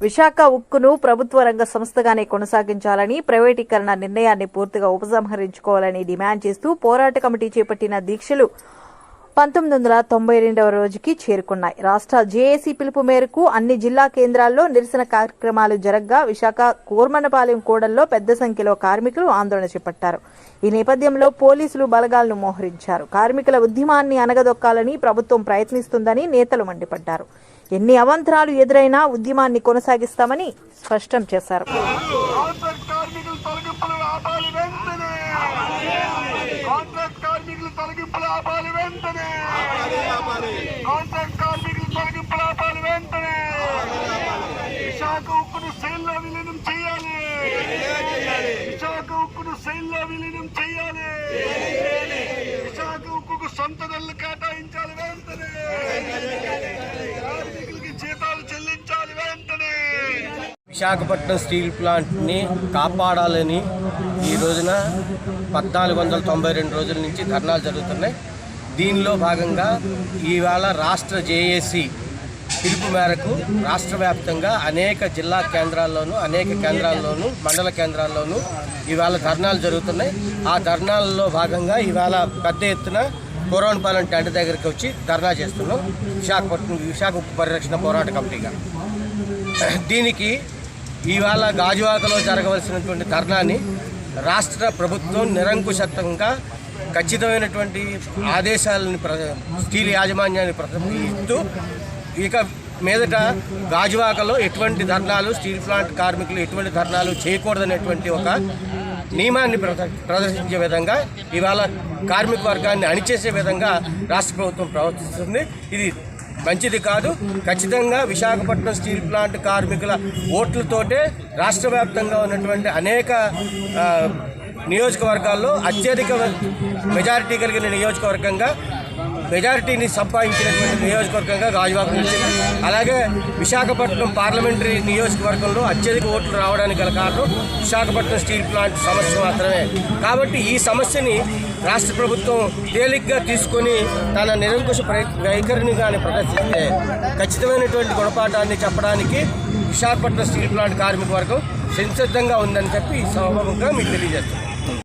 విశాఖ ఉక్కును ప్రభుత్వ రంగ సంస్థగానే కొనసాగించాలని ప్రైవేటీకరణ నిర్ణయాన్ని పూర్తిగా ఉపసంహరించుకోవాలని డిమాండ్ చేస్తూ పోరాట కమిటీ చేపట్టిన దీక్షలు పంతొమ్మిది వందల తొంభై రెండవ రోజుకి చేరుకున్నాయి. రాష్ట్ర జేఏసీ పిలుపు మేరకు అన్ని జిల్లా కేంద్రాల్లో నిరసన కార్యక్రమాలు జరగ్గా విశాఖ కూర్మనపాలెం కూడల్లో పెద్ద సంఖ్యలో కార్మికులు ఆందోళన చేపట్టారు. ఈ నేపథ్యంలో పోలీసులు బలగాలను మోహరించారు. కార్మికుల ఉద్యమాన్ని అనగదొక్కాలని ప్రభుత్వం ప్రయత్నిస్తుందని నేతలు మండిపడ్డారు. ఎన్ని అవంతరాలు ఎదురైనా ఉద్యమాన్ని కొనసాగిస్తామని స్పష్టం చేశారు. కాంట్రాక్ట్ కార్మికులు ఆపాలి వెంటనే. కార్మికులు ఆపాలి వెంటనే. వెంటనే. విశాఖ ఉప్పును శైల్లో విలీనం చేయాలి. విశాఖ ఉక్కును శైల్లో విలీనం చేయాలి. విశాఖ ఉప్పుకు సొంత నెలలు కేటాయించాలి వెంటనే. విశాఖపట్నం స్టీల్ ప్లాంట్ని కాపాడాలని ఈ రోజున పద్నాలుగు వందల తొంభై రెండు రోజుల నుంచి ధర్నాలు జరుగుతున్నాయి. దీనిలో భాగంగా ఇవాళ రాష్ట్ర జేఏసీ పిలుపు మేరకు రాష్ట్ర వ్యాప్తంగా అనేక జిల్లా కేంద్రాల్లోనూ అనేక కేంద్రాల్లోనూ మండల కేంద్రాల్లోనూ ఇవాళ ధర్నాలు జరుగుతున్నాయి. ఆ ధర్నాలలో భాగంగా ఇవాళ పెద్ద ఎత్తున కోరోన్పాలెం టెంట్ దగ్గరికి వచ్చి ధర్నా చేస్తున్నాం. విశాఖపట్నం విశాఖ ఉప్పు పరిరక్షణ పోరాట కమిటీగా. దీనికి ఇవాళ గాజువాకలో జరగవలసినటువంటి ధర్నాని రాష్ట్ర ప్రభుత్వం నిరంకుశత్వంగా ఖచ్చితమైనటువంటి ఆదేశాలను ప్ర స్టీల్ యాజమాన్యాన్ని ప్ర- ఇక మీదట గాజువాకలో ఎటువంటి ధర్నాలు స్టీల్ ప్లాంట్ కార్మికులు ఎటువంటి ధర్నాలు చేయకూడదనేటువంటి ఒక నియమాన్ని ప్రద- ప్రదర్శించే విధంగా ఇవాళ కార్మిక వర్గాన్ని అణిచేసే విధంగా రాష్ట్ర ప్రభుత్వం ప్రవర్తిస్తుంది. ఇది మంచిది కాదు. ఖచ్చితంగా విశాఖపట్నం స్టీల్ ప్లాంట్ కార్మికుల ఓట్లతోటే రాష్ట్ర వ్యాప్తంగా ఉన్నటువంటి అనేక నియోజకవర్గాల్లో అత్యధిక మెజారిటీ కలిగిన నియోజకవర్గంగా మెజారిటీని సంపాదించినటువంటి నియోజకవర్గంగా గాజువాక నిలిచింది అలాగే విశాఖపట్నం పార్లమెంటరీ నియోజకవర్గంలో అత్యధిక ఓట్లు రావడానికి గల కారణం విశాఖపట్నం స్టీల్ ప్లాంట్ సమస్య మాత్రమే. కాబట్టి ఈ సమస్యని రాష్ట్ర ప్రభుత్వం తేలిగ్గా తీసుకొని తన నిరంకుశ వైఖరిని కానీ ప్రదర్శిస్తే ఖచ్చితమైనటువంటి గుణపాఠాన్ని చెప్పడానికి విశాఖపట్నం స్టీల్ ప్లాంట్ కార్మిక వర్గం సంసిద్ధంగా ఉందని చెప్పి ఈ సభముఖంగా మీకు తెలియజేస్తున్నాను